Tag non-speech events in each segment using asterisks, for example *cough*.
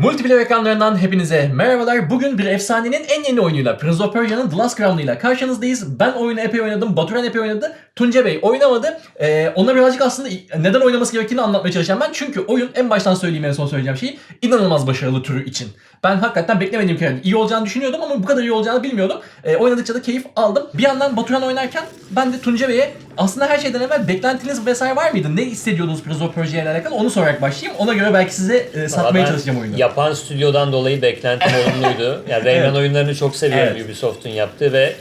Multiplayer ekranlarından hepinize merhabalar. Bugün bir efsanenin en yeni oyunuyla Prince of Persia'nın The Last Crown'ıyla karşınızdayız. Ben oyunu epey oynadım, Baturan epey oynadı, Tunca Bey oynamadı. Ee, ona birazcık aslında neden oynaması gerektiğini anlatmaya çalışacağım ben. Çünkü oyun en baştan söyleyeyim en son söyleyeceğim şeyi inanılmaz başarılı türü için. Ben hakikaten beklemediğim kadar iyi olacağını düşünüyordum ama bu kadar iyi olacağını bilmiyordum. Ee, oynadıkça da keyif aldım. Bir yandan Baturan oynarken ben de Tunca Bey'e aslında her şeyden evvel beklentiniz vesaire var mıydı? Ne hissediyordunuz Prince of Persia ile alakalı? Onu sorarak başlayayım. Ona göre belki size e, satmaya çalışacağım oyunu. Yapan stüdyodan dolayı beklentim olumluydu. *laughs* Yani Rayman Evet. oyunlarını çok seviyorum Evet. Ubisoft'un yaptığı ve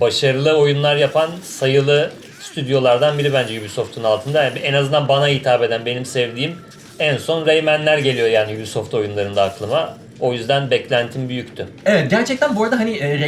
başarılı oyunlar yapan sayılı stüdyolardan biri bence Ubisoft'un altında. Yani en azından bana hitap eden, benim sevdiğim en son Rayman'ler geliyor yani Ubisoft oyunlarında aklıma. O yüzden beklentim büyüktü. Evet gerçekten bu arada hani e,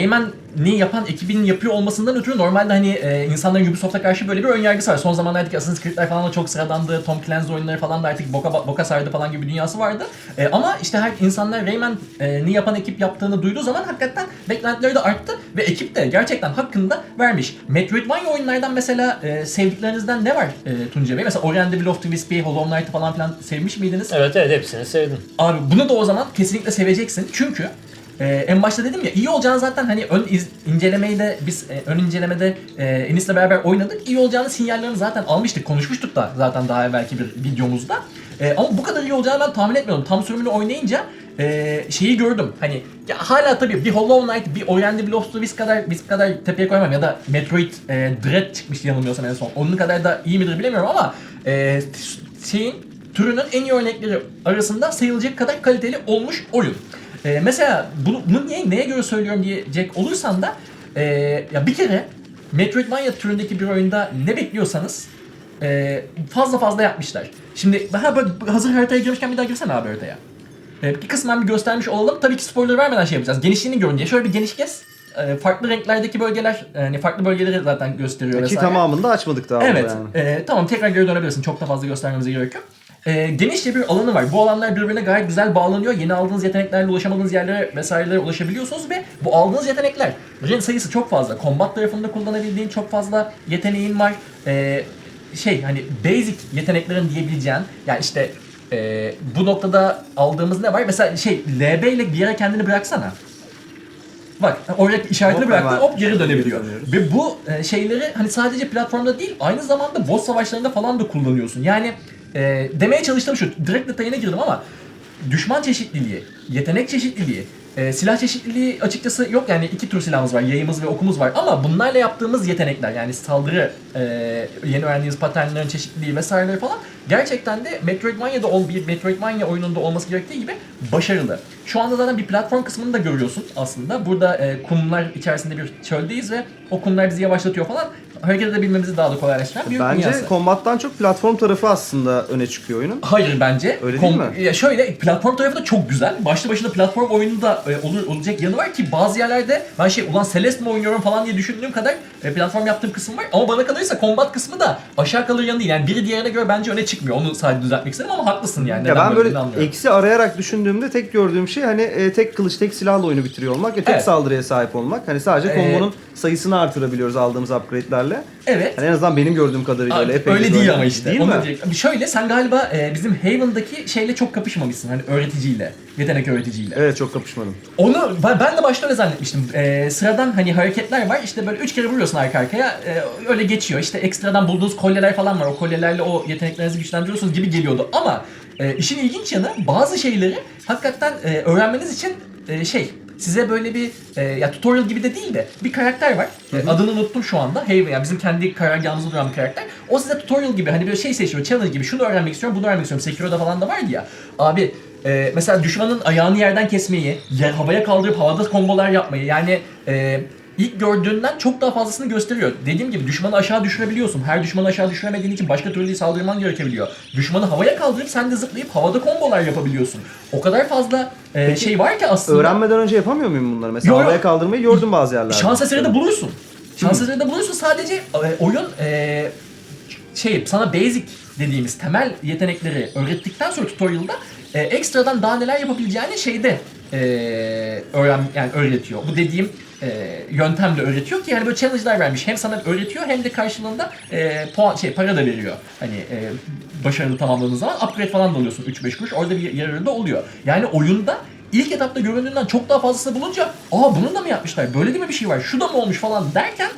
Rayman'i yapan ekibin yapıyor olmasından ötürü normalde hani e, insanların Ubisoft'a karşı böyle bir ön yargısı var. Son zamanlardaki Assassin's Creed'ler falan da çok sıradandı. Tom Clancy oyunları falan da artık boka, boka sardı falan gibi bir dünyası vardı. E, ama işte her insanlar Rayman'i yapan ekip yaptığını duyduğu zaman hakikaten beklentileri de arttı ve ekip de gerçekten hakkında vermiş. Metroidvania oyunlardan mesela e, sevdiklerinizden ne var e, Tunca Bey? Mesela Ori and the of the Wisp, Hollow Knight'ı falan filan sevmiş miydiniz? Evet evet hepsini sevdim. Abi bunu da o zaman kesinlikle seveceksin. Çünkü e, en başta dedim ya iyi olacağını zaten hani ön iz, incelemeyi de biz e, ön incelemede e, Enis'le beraber oynadık. İyi olacağını sinyallerini zaten almıştık. Konuşmuştuk da zaten daha evvelki bir videomuzda. E, ama bu kadar iyi olacağını ben tahmin etmiyordum. Tam sürümünü oynayınca e, şeyi gördüm. Hani ya hala tabii bir Hollow Knight, bir Ori and the Will of the Wisp kadar, Wisp kadar tepeye koymam ya da Metroid e, Dread çıkmıştı yanılmıyorsam en son. Onun kadar da iyi midir bilemiyorum ama e, şeyin türünün en iyi örnekleri arasında sayılacak kadar kaliteli olmuş oyun. Ee, mesela bunu, bunu niye, neye göre söylüyorum diyecek olursan da ee, ya bir kere Metroidvania türündeki bir oyunda ne bekliyorsanız ee, fazla fazla yapmışlar. Şimdi ha, bak, hazır haritaya girmişken bir daha girsene abi haritaya. Ee, bir kısmen bir göstermiş olalım. Tabii ki spoiler vermeden şey yapacağız. Genişliğini görün diye. Şöyle bir geniş. Ee, farklı renklerdeki bölgeler, yani farklı bölgeleri zaten gösteriyor Ki vesaire. tamamını da açmadık daha Evet. yani. e, tamam tekrar geri dönebilirsin. Çok da fazla göstermemize gerek yok. E, genişçe bir alanı var. Bu alanlar birbirine gayet güzel bağlanıyor. Yeni aldığınız yeteneklerle ulaşamadığınız yerlere vesairelere ulaşabiliyorsunuz ve bu aldığınız yeteneklerin sayısı çok fazla. Combat tarafında kullanabildiğin çok fazla yeteneğin var. E, şey hani basic yeteneklerin diyebileceğin yani işte e, bu noktada aldığımız ne var? Mesela şey LB ile bir yere kendini bıraksana. Bak oraya işaretini Hop, bıraktın hop geri dönebiliyor. Ve bu e, şeyleri hani sadece platformda değil aynı zamanda boss savaşlarında falan da kullanıyorsun. Yani e, demeye çalıştığım şu direkt detayına girdim ama düşman çeşitliliği, yetenek çeşitliliği, e, silah çeşitliliği açıkçası yok. Yani iki tür silahımız var, yayımız ve okumuz var. Ama bunlarla yaptığımız yetenekler yani saldırı, e, yeni öğrendiğiniz paternlerin çeşitliliği vesaireleri falan gerçekten de Metroidvania'da ol, bir Metroidvania oyununda olması gerektiği gibi başarılı. Şu anda zaten bir platform kısmını da görüyorsun aslında. Burada e, kumlar içerisinde bir çöldeyiz ve o kumlar bizi yavaşlatıyor falan. Hareket edebilmemizi daha da kolaylaştıran bir Bence dünyası. kombattan çok platform tarafı aslında öne çıkıyor oyunun. Hayır bence. Öyle değil mi? Ya şöyle platform tarafı da çok güzel. Başlı başına platform oyunu da e, olur, olacak yanı var ki bazı yerlerde ben şey ulan Celeste mi oynuyorum falan diye düşündüğüm kadar e, platform yaptığım kısım var. Ama bana kalırsa combat kısmı da aşağı kalır yanı değil. Yani biri diğerine göre bence öne çıkmıyor. Onu sadece düzeltmek istedim ama haklısın yani. Ya Neden ben böyle eksi arayarak düşündüğümde tek gördüğüm şey hani e, tek kılıç tek silahla oyunu bitiriyor olmak ve tek Evet. saldırıya sahip olmak. Hani sadece Ee, kombonun sayısını artırabiliyoruz aldığımız upgrade'lerle. Evet. Hani en azından benim gördüğüm kadarıyla Aa, öyle epey öyle değil ama işte. Değil mi? diyecek- Şöyle sen galiba e, bizim Haven'daki şeyle çok kapışmamışsın. Hani öğreticiyle. Yetenek öğreticiyle. Evet çok kapışmadım. Onu ben de başta öyle zannetmiştim. Ee, sıradan hani hareketler var. İşte böyle üç kere vuruyorsun arka arkaya. e, öyle geçiyor. İşte ekstradan bulduğunuz kolyeler falan var. O kolyelerle o yeteneklerinizi güçlendiriyorsunuz gibi geliyordu. Ama e, işin ilginç yanı bazı şeyleri hakikaten e, öğrenmeniz için e, şey size böyle bir e, ya tutorial gibi de değil de bir karakter var. E, adını unuttum şu anda. Haven yani bizim kendi karargahımızda duran bir karakter. O size tutorial gibi hani böyle şey seçiyor. Challenge gibi. Şunu öğrenmek istiyorum, bunu öğrenmek istiyorum. Sekiro'da falan da vardı ya. Abi e, mesela düşmanın ayağını yerden kesmeyi, yer havaya kaldırıp havada kombolar yapmayı yani e, ilk gördüğünden çok daha fazlasını gösteriyor. Dediğim gibi düşmanı aşağı düşürebiliyorsun. Her düşmanı aşağı düşüremediğin için başka türlü saldırman gerekebiliyor. Düşmanı havaya kaldırıp sen de zıplayıp havada kombolar yapabiliyorsun. O kadar fazla e, şey var ki aslında. Öğrenmeden önce yapamıyor muyum bunları? Mesela yo. havaya kaldırmayı gördüm bazı yerlerde. Şans eseri de bulursun. Şans eseri de bulursun. Sadece e, oyun e, şey sana basic dediğimiz temel yetenekleri öğrettikten sonra tutorial'da e, ekstradan daha neler yapabileceğini şeyde e, öğren yani öğretiyor. Bu dediğim e, yöntemle öğretiyor ki yani böyle challenge'lar vermiş. Hem sana öğretiyor hem de karşılığında e, puan şey para da veriyor. Hani e, başarılı tamamladığın zaman upgrade falan da alıyorsun 3-5 kuruş. Orada bir yararı da oluyor. Yani oyunda ilk etapta göründüğünden çok daha fazlasını bulunca aa bunun da mı yapmışlar? Böyle değil mi bir şey var? Şu da mı olmuş falan derken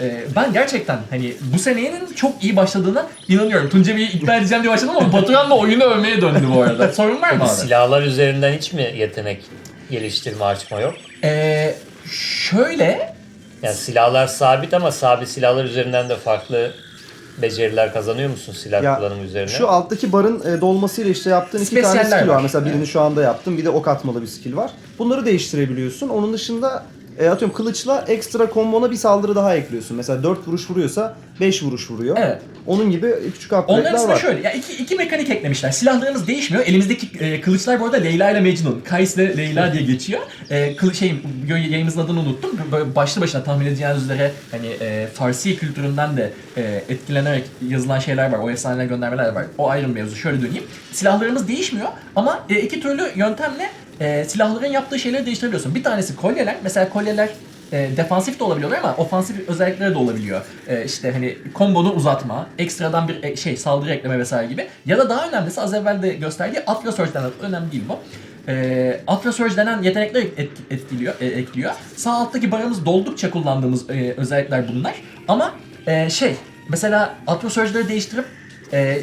e, ben gerçekten hani bu senenin çok iyi başladığına inanıyorum. Tuncebi'yi ikna edeceğim diye başladım ama Batuhan da oyunu övmeye döndü bu arada. Sorun var mı abi? Silahlar üzerinden hiç mi yetenek geliştirme açma yok? Ee, şöyle Yani silahlar sabit ama sabit silahlar üzerinden de farklı beceriler kazanıyor musun silah Ya, kullanımı üzerine? Şu alttaki barın e, dolmasıyla işte yaptığın iki tane Spesiyaller skill var. var. Mesela birini Evet. şu anda yaptım. Bir de ok atmalı bir skill var. Bunları değiştirebiliyorsun. Onun dışında e, atıyorum kılıçla ekstra kombona bir saldırı daha ekliyorsun. Mesela 4 vuruş vuruyorsa 5 vuruş vuruyor. Evet. Onun gibi küçük upgrade'ler var. şöyle, ya iki, iki mekanik eklemişler. Silahlarımız değişmiyor. Elimizdeki e, kılıçlar bu arada Leyla ile Mecnun. Kays ile Leyla diye geçiyor. E, kılı, şey, yayımızın adını unuttum. Böyle başlı başına tahmin edeceğiniz üzere hani e, Farsi kültüründen de e, etkilenerek yazılan şeyler var. O efsaneler göndermeler var. O ayrı bir mevzu. Şöyle döneyim. Silahlarımız değişmiyor ama e, iki türlü yöntemle e, silahların yaptığı şeyleri değiştirebiliyorsun. Bir tanesi kolyeler. Mesela kolyeler e, defansif de olabiliyorlar ama ofansif özellikleri de olabiliyor. E, işte hani kombonu uzatma, ekstradan bir e, şey saldırı ekleme vesaire gibi. Ya da daha önemlisi az evvel de gösterdiği Atlas Surge denen, önemli değil bu. E, Atlas Surge denen yetenekler et, etkiliyor, e, ekliyor. Sağ alttaki barımız doldukça kullandığımız e, özellikler bunlar. Ama e, şey, mesela Atlas Surge'ları değiştirip e,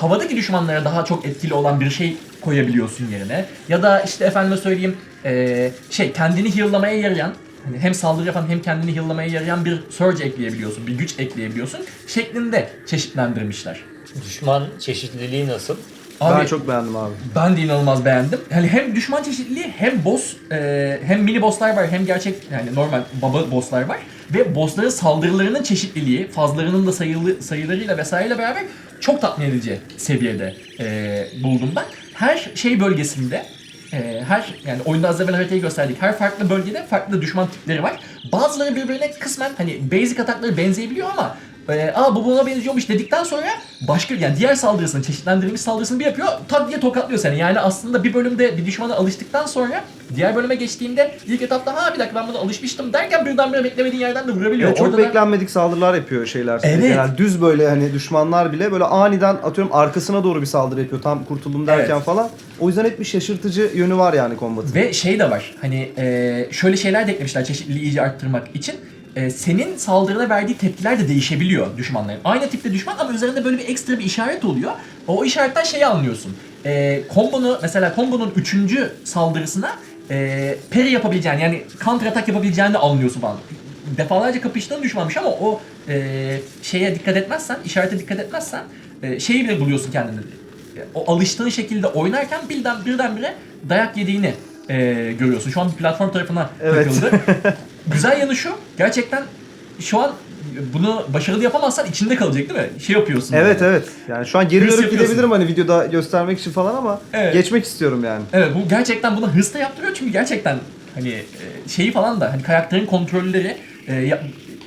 havadaki düşmanlara daha çok etkili olan bir şey koyabiliyorsun yerine. Ya da işte efendime söyleyeyim e, şey kendini heal'lamaya yarayan hani hem saldırı yapan hem kendini heal'lamaya yarayan bir surge ekleyebiliyorsun, bir güç ekleyebiliyorsun şeklinde çeşitlendirmişler. Düşman çeşitliliği nasıl? Abi, Ben çok beğendim abi. ben de inanılmaz beğendim. Yani hem düşman çeşitliliği hem boss e, hem mini bosslar var hem gerçek yani normal baba bosslar var ve bossların saldırılarının çeşitliliği, fazlarının da sayılı sayılarıyla vesaireyle beraber çok tatmin edici seviyede e, buldum ben. Her şey bölgesinde e, her yani oyunda az evvel haritayı gösterdik. Her farklı bölgede farklı düşman tipleri var. Bazıları birbirine kısmen hani basic atakları benzeyebiliyor ama e, aa bu buna benziyormuş dedikten sonra başka yani diğer saldırısını çeşitlendirilmiş saldırısını bir yapıyor tak diye tokatlıyor seni. Yani aslında bir bölümde bir düşmana alıştıktan sonra diğer bölüme geçtiğinde ilk etapta ha bir dakika ben buna alışmıştım derken birdenbire beklemediğin yerden de vurabiliyor. Evet, çok Orada da- beklenmedik saldırılar yapıyor şeyler. size. Evet. Genel düz böyle hani düşmanlar bile böyle aniden atıyorum arkasına doğru bir saldırı yapıyor. Tam kurtuldum derken Evet. falan. O yüzden hep bir şaşırtıcı yönü var yani kombatın. Ve şey de var hani e, şöyle şeyler de eklemişler çeşitliliği iyice arttırmak için. E, senin saldırına verdiği tepkiler de değişebiliyor düşmanların. Aynı tipte düşman ama üzerinde böyle bir ekstra bir işaret oluyor. O işaretten şeyi anlıyorsun. E, kombonu mesela kombonun üçüncü saldırısına e, parry yapabileceğini yani counter atak yapabileceğini de anlıyorsun falan. Defalarca kapıştığın düşmanmış ama o e, şeye dikkat etmezsen, işarete dikkat etmezsen e, şeyi bile buluyorsun kendini. O alıştığın şekilde oynarken birden birdenbire dayak yediğini e, görüyorsun. Şu an bir platform tarafına Evet. takıldı. *laughs* Güzel yanı şu, gerçekten şu an bunu başarılı yapamazsan içinde kalacak değil mi? Şey yapıyorsun. Evet yani. evet. Yani şu an geri dönüp gidebilirim hani videoda göstermek için falan ama Evet. geçmek istiyorum yani. Evet bu gerçekten buna hırs da yaptırıyor çünkü gerçekten hani e, şeyi falan da hani karakterin kontrolleri e,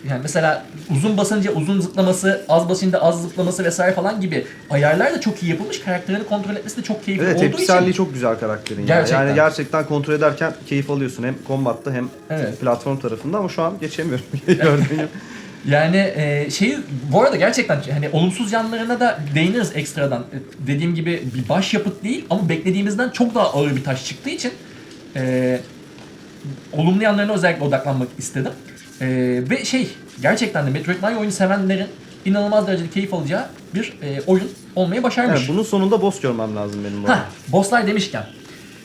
yani mesela uzun basınca uzun zıplaması, az basınca az zıplaması vesaire falan gibi ayarlar da çok iyi yapılmış. Karakterini kontrol etmesi de çok keyifli Evet olduğu için. çok güzel karakterin. ya. Gerçekten. Yani gerçekten kontrol ederken keyif alıyorsun. Hem kombatta hem Evet. platform tarafında ama şu an geçemiyorum. *laughs* Gördüğün gibi. *laughs* Yani e, şeyi bu arada gerçekten hani olumsuz yanlarına da değiniriz ekstradan. E, Dediğim gibi bir başyapıt değil ama beklediğimizden çok daha ağır bir taş çıktığı için e, olumlu yanlarına özellikle odaklanmak istedim. E, ve şey gerçekten de Metroidvania oyunu sevenlerin inanılmaz derecede keyif alacağı bir e, oyun olmayı başarmış. Evet, bunun sonunda boss görmem lazım benim bu arada. Ha, bosslar demişken.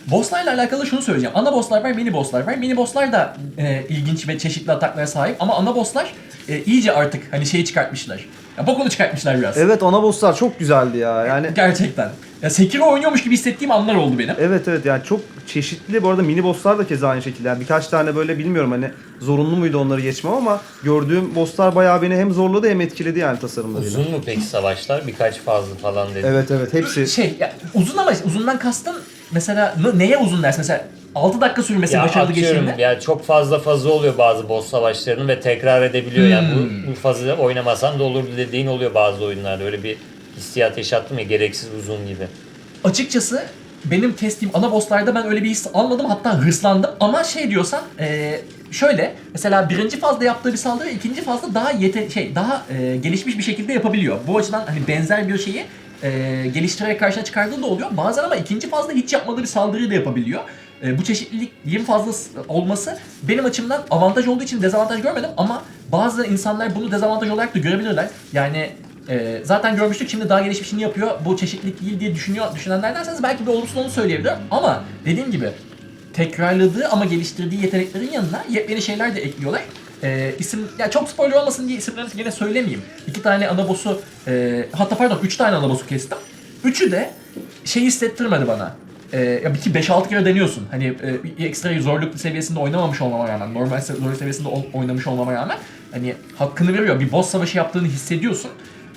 Bosslarla alakalı şunu söyleyeceğim. Ana bosslar var, mini bosslar var. Mini bosslar da e, ilginç ve çeşitli ataklara sahip ama ana bosslar e, iyice artık hani şeyi çıkartmışlar. Ya bokunu çıkartmışlar biraz. Evet ana bosslar çok güzeldi ya. Yani Gerçekten. Ya Sekiro oynuyormuş gibi hissettiğim anlar oldu benim. Evet evet yani çok çeşitli. Bu arada mini bosslar da keza aynı şekilde. Yani birkaç tane böyle bilmiyorum hani zorunlu muydu onları geçmem ama gördüğüm bosslar bayağı beni hem zorladı hem etkiledi yani tasarımlarıyla. Uzun mu peki savaşlar? Birkaç fazla falan dedi. Evet evet hepsi. Şey ya, uzun ama uzundan kastın mesela n- neye uzun dersin? Mesela 6 dakika sürmesi Ya başarılı geçtiğinde. ya çok fazla fazı oluyor bazı boss savaşlarının ve tekrar edebiliyor yani Hmm. bu, bu fazı oynamasam da olur dediğin oluyor bazı oyunlarda öyle bir hissiyat yaşattım ya gereksiz uzun gibi. Açıkçası benim kestiğim ana bosslarda ben öyle bir his almadım hatta hırslandım ama şey diyorsan e, şöyle mesela birinci fazla yaptığı bir saldırı ikinci fazla daha yete şey daha e, gelişmiş bir şekilde yapabiliyor. Bu açıdan hani benzer bir şeyi e, geliştirerek karşına çıkardığı da oluyor. Bazen ama ikinci fazla hiç yapmadığı bir saldırıyı da yapabiliyor. E, bu çeşitliliğin fazla olması benim açımdan avantaj olduğu için dezavantaj görmedim ama bazı insanlar bunu dezavantaj olarak da görebilirler. Yani e, zaten görmüştük şimdi daha gelişmişini yapıyor. Bu çeşitlilik değil diye düşünüyor düşünenlerderseniz belki bir olumsuz onu söyleyebilirim. Ama dediğim gibi tekrarladığı ama geliştirdiği yeteneklerin yanına yepyeni şeyler de ekliyorlar. Ee, isim, ya çok spoiler olmasın diye isimlerini yine söylemeyeyim. İki tane ana boss'u, e, hatta pardon üç tane ana boss'u kestim. Üçü de şey hissettirmedi bana. Ee, ya bir ki 5-6 kere deniyorsun. Hani e, ekstra zorluk seviyesinde oynamamış olmama rağmen, normal zorluk seviyesinde oynamış olmama rağmen hani hakkını veriyor. Bir boss savaşı yaptığını hissediyorsun.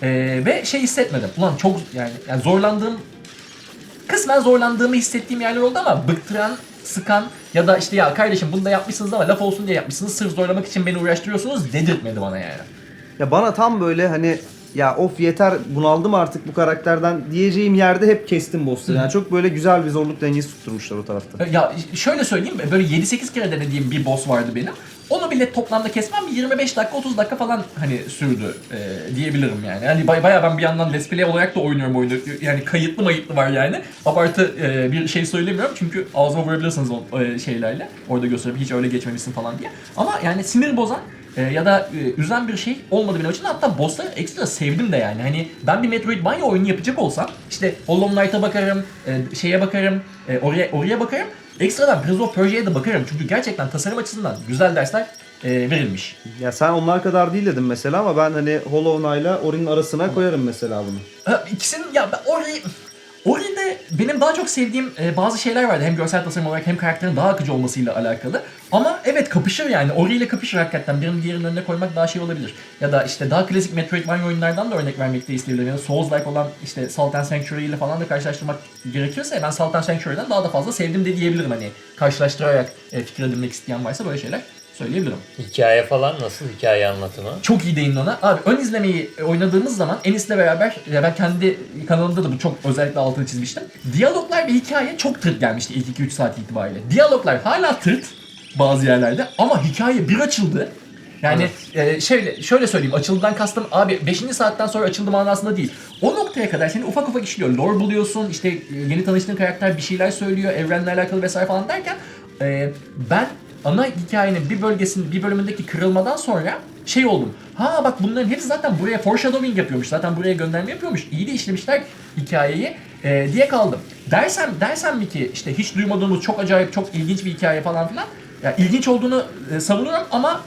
Ee, ve şey hissetmedim. Ulan çok yani, yani zorlandığım kısmen zorlandığımı hissettiğim yerler oldu ama bıktıran, sıkan ya da işte ya kardeşim bunu da yapmışsınız ama laf olsun diye yapmışsınız sırf zorlamak için beni uğraştırıyorsunuz dedirtmedi bana yani. Ya bana tam böyle hani ya of yeter bunaldım artık bu karakterden diyeceğim yerde hep kestim boss'ları. Yani çok böyle güzel bir zorluk dengesi tutturmuşlar o tarafta. Ya şöyle söyleyeyim böyle 7-8 kere denediğim bir boss vardı benim. Onu bile toplamda kesmem bir 25 dakika 30 dakika falan hani sürdü e, diyebilirim yani. Yani bay, bayağı ben bir yandan Let's Play olarak da oynuyorum oyunu. Yani kayıtlı mayıtlı var yani. Abartı e, bir şey söylemiyorum çünkü ağzıma vurabilirsiniz o e, şeylerle. Orada gösterip hiç öyle geçmemişsin falan diye. Ama yani sinir bozan e, ya da e, üzen bir şey olmadı benim açımdan. Hatta bossları ekstra sevdim de yani. Hani ben bir Metroidvania oyunu yapacak olsam işte Hollow Knight'a bakarım, e, şeye bakarım, e, oraya oraya bakarım. Ekstradan Prince of Persia'ya da bakarım. Çünkü gerçekten tasarım açısından güzel dersler e, verilmiş. Ya sen onlar kadar değil dedim mesela ama ben hani Hollow Knight'la Ori'nin arasına koyarım mesela bunu. Ha, İkisinin ya ben Ori Ori'de benim daha çok sevdiğim e, bazı şeyler vardı. Hem görsel tasarım olarak hem karakterin daha akıcı olmasıyla alakalı. Ama evet kapışır yani. Ori ile kapışır hakikaten. Birinin diğerinin önüne koymak daha şey olabilir. Ya da işte daha klasik Metroidvania oyunlardan da örnek vermek de isteyebilirim. Ya da Souls-like olan işte Salt and Sanctuary ile falan da karşılaştırmak gerekirse ben Salt and Sanctuary'den daha da fazla sevdim de diyebilirim. Hani karşılaştırarak e, fikir edinmek isteyen varsa böyle şeyler söyleyebilirim. Hikaye falan nasıl hikaye anlatımı? Çok iyi değindin ona. Abi ön izlemeyi oynadığımız zaman Enis'le beraber ya ben kendi kanalımda da bu çok özellikle altını çizmiştim. Diyaloglar ve hikaye çok tırt gelmişti ilk 2-3 saat itibariyle. Diyaloglar hala tırt bazı yerlerde ama hikaye bir açıldı. Yani e, şöyle şöyle söyleyeyim açıldıdan kastım abi 5. saatten sonra açıldı manasında değil. O noktaya kadar seni ufak ufak işliyor. Lore buluyorsun işte e, yeni tanıştığın karakter bir şeyler söylüyor evrenle alakalı vesaire falan derken e, ben ana hikayenin bir bölgesinin bir bölümündeki kırılmadan sonra şey oldum. Ha bak bunların hepsi zaten buraya foreshadowing yapıyormuş. Zaten buraya gönderme yapıyormuş. İyi de işlemişler hikayeyi e, diye kaldım. Dersem dersem mi ki işte hiç duymadığımız çok acayip çok ilginç bir hikaye falan filan. Ya ilginç olduğunu e, savunuyorum ama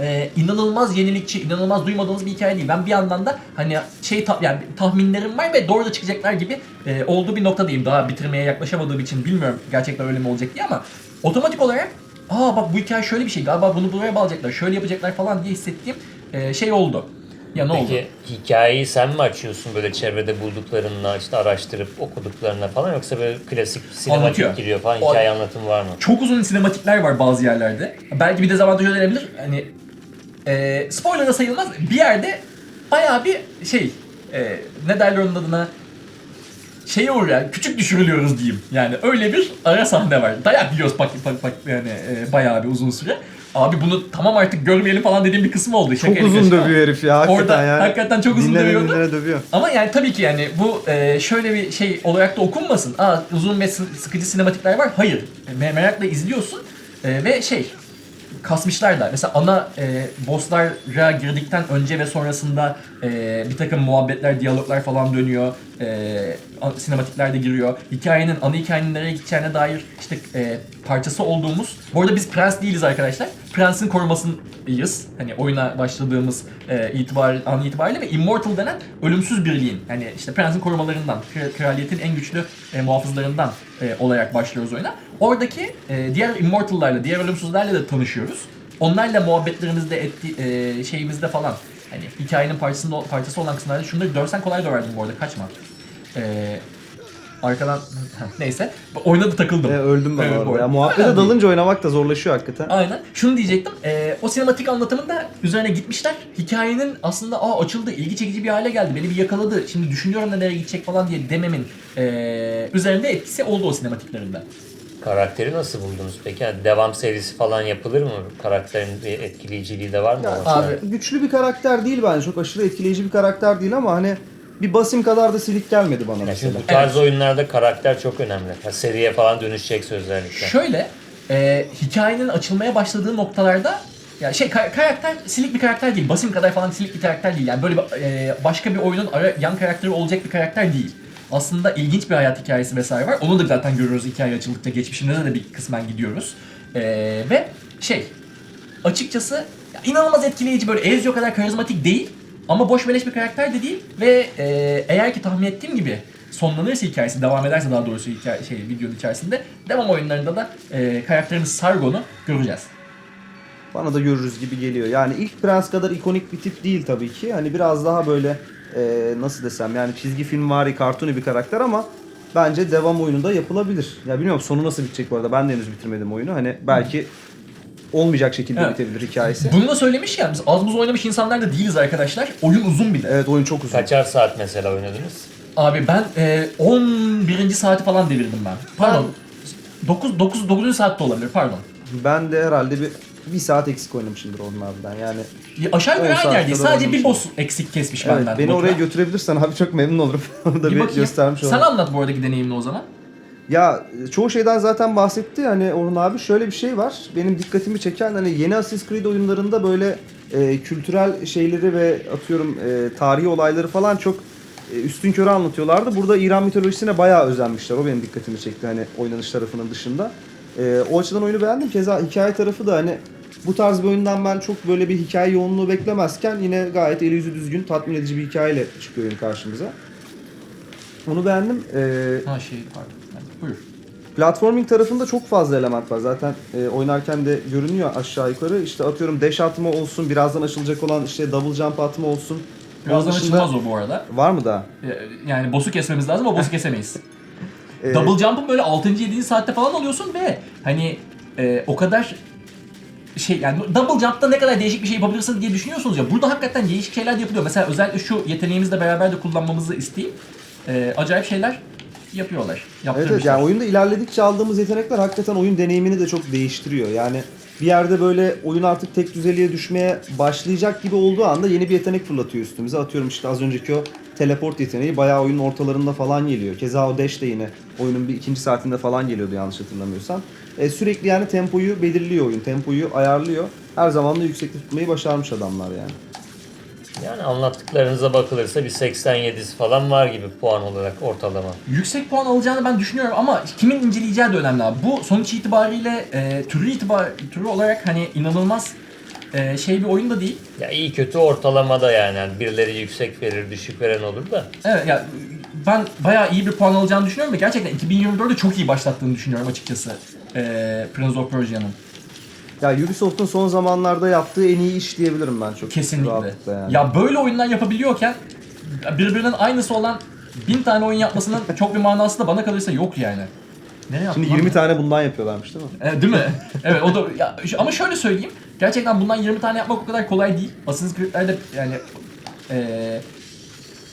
e, inanılmaz yenilikçi, inanılmaz duymadığımız bir hikaye değil. Ben bir yandan da hani şey ta- yani tahminlerim var ve doğru da çıkacaklar gibi e, olduğu bir noktadayım. Daha bitirmeye yaklaşamadığım için bilmiyorum gerçekten öyle mi olacak diye ama otomatik olarak aa bak bu hikaye şöyle bir şey galiba bunu buraya bağlayacaklar, şöyle yapacaklar falan diye hissettiğim e, şey oldu. Ya ne oldu? Peki hikayeyi sen mi açıyorsun böyle çevrede bulduklarınla işte araştırıp okuduklarına falan yoksa böyle klasik sinematik Anlatıyor. giriyor falan O- hikaye anlatımı var mı? Çok uzun sinematikler var bazı yerlerde. Belki bir dezavantaj önerebilir. Hani e, spoiler da sayılmaz. Bir yerde bayağı bir şey e, ne derler onun adına şeye uğrayan küçük düşürülüyoruz diyeyim. Yani öyle bir ara sahne var. Dayak yiyoruz bak bak bak yani e, bayağı bir uzun süre. Abi bunu tamam artık görmeyelim falan dediğim bir kısım oldu. Şaka Çok uzun ama. dövüyor herif ya hakikaten Orada ya. hakikaten çok uzun Dinlene dövüyordu. dinlene dövüyor. Ama yani tabii ki yani bu e, şöyle bir şey olarak da okunmasın. Aa uzun ve sı- sıkıcı sinematikler var. Hayır. Me- merakla izliyorsun e, ve şey kasmışlar da. Mesela ana e, bosslara girdikten önce ve sonrasında e, bir takım muhabbetler, diyaloglar falan dönüyor. E, sinematikler de giriyor. Hikayenin, ana hikayenin nereye gideceğine dair işte e, parçası olduğumuz. Bu arada biz prens değiliz arkadaşlar. Prensin korumasıyız. Hani oyuna başladığımız e, itibar, an itibariyle ve Immortal denen ölümsüz birliğin. Yani işte prensin korumalarından, kra- kraliyetin en güçlü e, muhafızlarından e, olarak başlıyoruz oyuna. Oradaki e, diğer Immortal'larla, diğer ölümsüzlerle de tanışıyoruz. Onlarla muhabbetlerimizde, etti, e, şeyimizde falan. Hani hikayenin parçasında, parçası olan kısımlarda şunları dövsen kolay döverdim bu arada kaçma. E, arkadan *laughs* neyse oynadı takıldım. E, öldüm ben Evet, orada. Ya, muhabbete dalınca oynamak da zorlaşıyor hakikaten. Aynen. Şunu diyecektim. Ee, o sinematik anlatımın da üzerine gitmişler. Hikayenin aslında aa açıldı, ilgi çekici bir hale geldi. Beni bir yakaladı. Şimdi düşünüyorum da nereye gidecek falan diye dememin ee, üzerinde etkisi oldu o sinematiklerinde. Karakteri nasıl buldunuz peki? Yani devam serisi falan yapılır mı? Karakterin bir etkileyiciliği de var mı? Ya, orada? abi- güçlü bir karakter değil bence. Çok aşırı etkileyici bir karakter değil ama hani bir Basim kadar da silik gelmedi bana Yani mesela. çünkü bu tarz oyunlarda karakter çok önemli. Ya seriye falan dönüşecekse özellikle. Şöyle e, hikayenin açılmaya başladığı noktalarda ya şey ka- karakter silik bir karakter değil. Basim kadar falan silik bir karakter değil. Yani böyle bir, e, başka bir oyunun ara, yan karakteri olacak bir karakter değil. Aslında ilginç bir hayat hikayesi vesaire var. Onu da zaten görüyoruz hikaye açıldıkça. Geçmişinde de bir kısmen gidiyoruz. E, ve şey açıkçası ya inanılmaz etkileyici böyle Ezio kadar karizmatik değil ama boş beleş bir karakter de değil ve e, eğer ki tahmin ettiğim gibi sonlanırsa hikayesi devam ederse daha doğrusu hikaye, şey videonun içerisinde devam oyunlarında da e, karakterimiz Sargon'u göreceğiz. Bana da görürüz gibi geliyor. Yani ilk Prens kadar ikonik bir tip değil tabii ki. Hani biraz daha böyle e, nasıl desem yani çizgi film vari, kartuni bir karakter ama bence devam oyunu da yapılabilir. Ya bilmiyorum sonu nasıl bitecek bu arada. Ben de henüz bitirmedim oyunu. Hani belki olmayacak şekilde Evet. bitebilir hikayesi. Bunu da söylemiş ya biz az buz oynamış insanlar da değiliz arkadaşlar. Oyun uzun bir de. Evet oyun çok uzun. Kaçar saat mesela oynadınız? Abi ben e, 11. saati falan devirdim ben. Pardon. 9 9 9. saatte olabilir pardon. Ben de herhalde bir bir saat eksik oynamışımdır onlardan. Yani Ya Aşağı yukarı aynı yerdeyiz. de Sadece bir boss eksik kesmiş evet, benden. beni oraya götürebilirsen abi çok memnun olurum. *laughs* Onu da Bir bir, göstermiş Sen olalım. anlat bu aradaki deneyimini o zaman. Ya çoğu şeyden zaten bahsetti hani Orhun abi şöyle bir şey var benim dikkatimi çeken hani yeni Assassin's Creed oyunlarında böyle e, kültürel şeyleri ve atıyorum e, tarihi olayları falan çok e, üstün körü anlatıyorlardı. Burada İran mitolojisine bayağı özenmişler o benim dikkatimi çekti hani oynanış tarafının dışında. E, o açıdan oyunu beğendim keza hikaye tarafı da hani bu tarz bir oyundan ben çok böyle bir hikaye yoğunluğu beklemezken yine gayet eli yüzü düzgün tatmin edici bir hikayeyle çıkıyor oyun karşımıza. Onu beğendim. E, Ha şey pardon. Buyur. Platforming tarafında çok fazla element var. Zaten e, oynarken de görünüyor aşağı yukarı. İşte atıyorum dash atma olsun, birazdan açılacak olan işte double jump atma olsun. Birazdan Onun dışında- açılmaz o bu arada. Var mı daha? Ee, Yani boss'u kesmemiz lazım ama boss'u *laughs* kesemeyiz. Ee, Double jump'ın böyle 6. 7. saatte falan alıyorsun ve hani e, o kadar şey yani double jump'ta ne kadar değişik bir şey yapabilirsin diye düşünüyorsunuz ya. Burada hakikaten değişik şeyler de yapılıyor. Mesela özellikle şu yeteneğimizle beraber de kullanmamızı isteyeyim. E, acayip şeyler yapıyorlar. Evet, evet yani oyunda ilerledikçe aldığımız yetenekler hakikaten oyun deneyimini de çok değiştiriyor. Yani bir yerde böyle oyun artık tek düzeliğe düşmeye başlayacak gibi olduğu anda yeni bir yetenek fırlatıyor üstümüze. Atıyorum işte az önceki o teleport yeteneği bayağı oyunun ortalarında falan geliyor. Keza o dash de yine oyunun bir ikinci saatinde falan geliyordu yanlış hatırlamıyorsam. E, sürekli yani tempoyu belirliyor oyun, tempoyu ayarlıyor. Her zaman da yüksekte tutmayı başarmış adamlar yani. Yani anlattıklarınıza bakılırsa bir 87'si falan var gibi puan olarak ortalama. Yüksek puan alacağını ben düşünüyorum ama kimin inceleyeceği de önemli abi. Bu sonuç itibariyle e, türü itibar türü olarak hani inanılmaz e, şey bir oyun da değil. Ya iyi kötü ortalamada yani. yani birileri yüksek verir, düşük veren olur da. Evet ya ben bayağı iyi bir puan alacağını düşünüyorum ve gerçekten 2024'ü çok iyi başlattığını düşünüyorum açıkçası. E, Prince of Persia'nın. Ya Ubisoft'un son zamanlarda yaptığı en iyi iş diyebilirim ben çok Kesinlikle. yani. Ya böyle oyunlar yapabiliyorken birbirinin aynısı olan bin tane oyun yapmasının çok bir manası da bana kalırsa yok yani. Nereye Şimdi attım 20 lan? tane bundan yapıyorlarmış değil mi? Evet, değil mi? evet o da ya, ama şöyle söyleyeyim. Gerçekten bundan 20 tane yapmak o kadar kolay değil. Assassin's Creed'lerde yani eee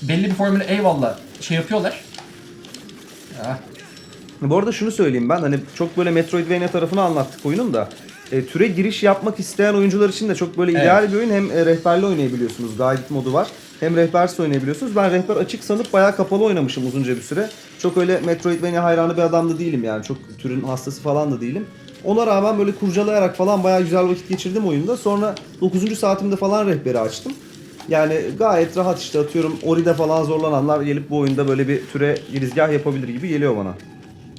belli bir formülü eyvallah şey yapıyorlar. Ah, Bu arada şunu söyleyeyim ben hani çok böyle Metroidvania tarafını anlattık oyunun da e, türe giriş yapmak isteyen oyuncular için de çok böyle Evet. ideal bir oyun. Hem e, rehberli oynayabiliyorsunuz. Guided modu var. Hem rehbersiz oynayabiliyorsunuz. Ben rehber açık sanıp bayağı kapalı oynamışım uzunca bir süre. Çok öyle Metroidvania hayranı bir adam da değilim yani. Çok türün hastası falan da değilim. Ona rağmen böyle kurcalayarak falan bayağı güzel vakit geçirdim oyunda. Sonra 9. saatimde falan rehberi açtım. Yani gayet rahat işte atıyorum Ori'de falan zorlananlar gelip bu oyunda böyle bir türe girizgah yapabilir gibi geliyor bana.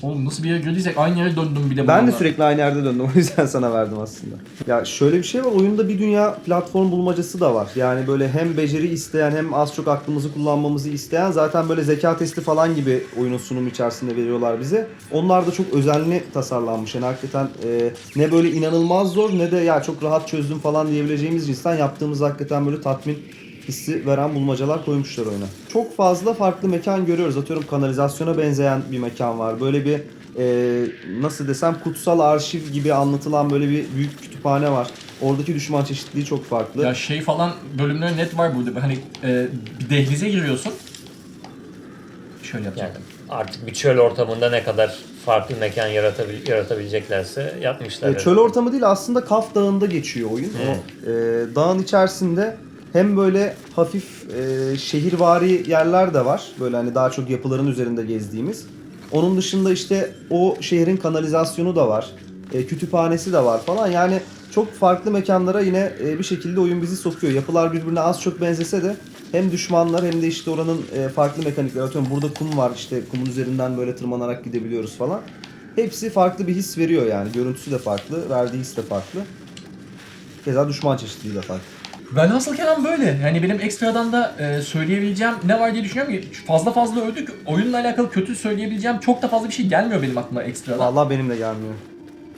Oğlum nasıl bir yere girdiysek aynı yere döndüm bir de Ben de sürekli aynı yerde döndüm o yüzden sana verdim aslında. Ya şöyle bir şey var oyunda bir dünya platform bulmacası da var. Yani böyle hem beceri isteyen hem az çok aklımızı kullanmamızı isteyen zaten böyle zeka testi falan gibi oyunun sunumu içerisinde veriyorlar bize. Onlar da çok özenli tasarlanmış. Yani hakikaten e, ne böyle inanılmaz zor ne de ya çok rahat çözdüm falan diyebileceğimiz cinsten yaptığımız hakikaten böyle tatmin hissi veren bulmacalar koymuşlar oyuna. Çok fazla farklı mekan görüyoruz. Atıyorum kanalizasyona benzeyen bir mekan var. Böyle bir e, nasıl desem kutsal arşiv gibi anlatılan böyle bir büyük kütüphane var. Oradaki düşman çeşitliliği çok farklı. Ya şey falan bölümleri net var burada. Hani e, bir dehlize giriyorsun. Şöyle Yani yapacağım. artık bir çöl ortamında ne kadar farklı mekan yaratabil yaratabileceklerse yapmışlar. E, çöl ortamı değil aslında Kaf Dağı'nda geçiyor oyun. Hmm. O e, dağın içerisinde hem böyle hafif e, şehirvari yerler de var. Böyle hani daha çok yapıların üzerinde gezdiğimiz. Onun dışında işte o şehrin kanalizasyonu da var. E, kütüphanesi de var falan. Yani çok farklı mekanlara yine e, bir şekilde oyun bizi sokuyor. Yapılar birbirine az çok benzese de hem düşmanlar hem de işte oranın e, farklı mekanikleri. Atıyorum burada kum var işte kumun üzerinden böyle tırmanarak gidebiliyoruz falan. Hepsi farklı bir his veriyor yani. Görüntüsü de farklı, verdiği his de farklı. Keza düşman çeşitliliği de farklı. Velhasıl kelam böyle. Yani benim ekstradan da e, söyleyebileceğim ne var diye düşünüyorum ki fazla fazla övdük. Oyunla alakalı kötü söyleyebileceğim çok da fazla bir şey gelmiyor benim aklıma ekstradan. Vallahi benim de gelmiyor.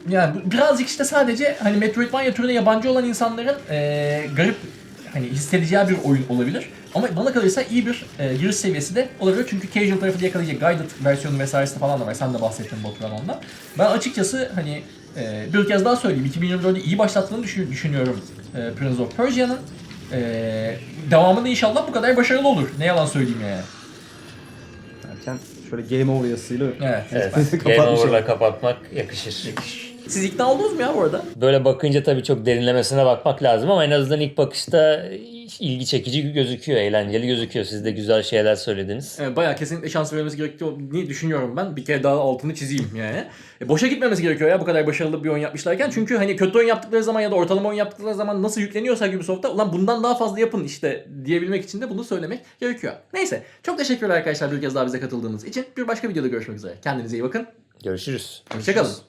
Yani bu birazcık işte sadece hani Metroidvania türüne yabancı olan insanların eee, garip hani hissedeceği bir oyun olabilir. Ama bana kalırsa iyi bir eee, giriş seviyesi de olabilir. Çünkü casual tarafı diye yakalayacak guided versiyonu vesairesi falan da var. Sen de bahsettin Baturan'dan. Ben açıkçası hani eee, bir kez daha söyleyeyim. 2024'de iyi başlattığını düşün- düşünüyorum eee, Prince of Persia'nın. Eee devamında inşallah bu kadar başarılı olur. Ne yalan söyleyeyim yani. Derken şöyle game over yazısıyla Evet. Evet. *laughs* Kapatmış Game Over'la olduk. kapatmak yakışır. Siz ikna oldunuz mu ya bu arada? Böyle bakınca tabii çok derinlemesine bakmak lazım ama en azından ilk bakışta ilgi çekici gözüküyor, eğlenceli gözüküyor. Siz de güzel şeyler söylediniz. Evet, bayağı kesinlikle şans verilmesi gerektiğini düşünüyorum ben. Bir kere daha altını çizeyim yani. E, boşa gitmemesi gerekiyor ya bu kadar başarılı bir oyun yapmışlarken. Çünkü hani kötü oyun yaptıkları zaman ya da ortalama oyun yaptıkları zaman nasıl yükleniyorsa Ubisoft'a ulan bundan daha fazla yapın işte diyebilmek için de bunu söylemek gerekiyor. Neyse çok teşekkürler arkadaşlar bir kez daha bize katıldığınız için. Bir başka videoda görüşmek üzere. Kendinize iyi bakın. Görüşürüz. Hoşçakalın.